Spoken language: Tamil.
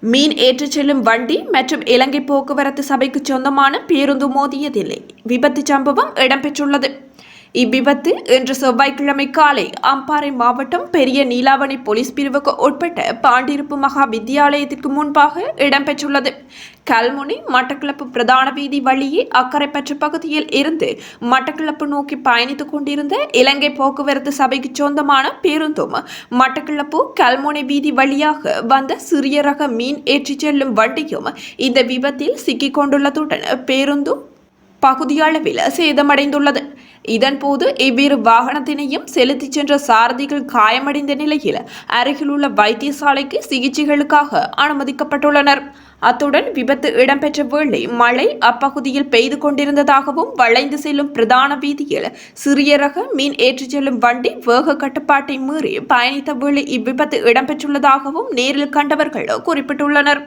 மீன் ஏற்றிச் செல்லும் வண்டி மற்றும் இலங்கை போக்குவரத்து சபைக்கு சொந்தமான பேருந்து மோதியதில்லை. விபத்து சம்பவம் இடம்பெற்றுள்ளது. இவ்விபத்து இன்று செவ்வாய்க்கிழமை காலை அம்பாறை மாவட்டம் பெரிய நீலாவணை போலீஸ் பிரிவுக்கு உட்பட்ட பாண்டிருப்பு மகா வித்தியாலயத்திற்கு முன்பாக இடம்பெற்றுள்ளது. கல்முனை மட்டக்களப்பு பிரதான வீதி வழியே அக்கரைப்பற்று பகுதியில் இருந்து மட்டக்களப்பு நோக்கி பயணித்துக் கொண்டிருந்த இலங்கை போக்குவரத்து சபைக்கு சொந்தமான பேருந்தும் மட்டக்களப்பு கல்முனை வீதி வழியாக வந்த சிறிய ரக மீன் ஏற்றிச் செல்லும் வண்டியும் இந்த விபத்தில் சிக்கிக் கொண்டுள்ளதுடன் பேருந்தும் பகுதியளவில் சேதமடைந்துள்ளது. இதன்போது இவ்விரு வாகனத்தினையும் செலுத்திச் சென்ற சாரதிகள் காயமடைந்த நிலையில் அருகிலுள்ள வைத்தியசாலைக்கு சிகிச்சைகளுக்காக அனுமதிக்கப்பட்டுள்ளனர். அத்துடன் விபத்து இடம்பெற்ற வேளை மழை அப்பகுதியில் பெய்து கொண்டிருந்ததாகவும் வளைந்து செல்லும் பிரதான வீதியில் சிறிய ரக மீன் ஏற்றிச் செல்லும் வண்டி வேக கட்டுப்பாட்டை மீறி பயணித்த வேளை இவ்விபத்து இடம்பெற்றுள்ளதாகவும் நேரில் கண்டவர்கள் குறிப்பிட்டுள்ளனர்.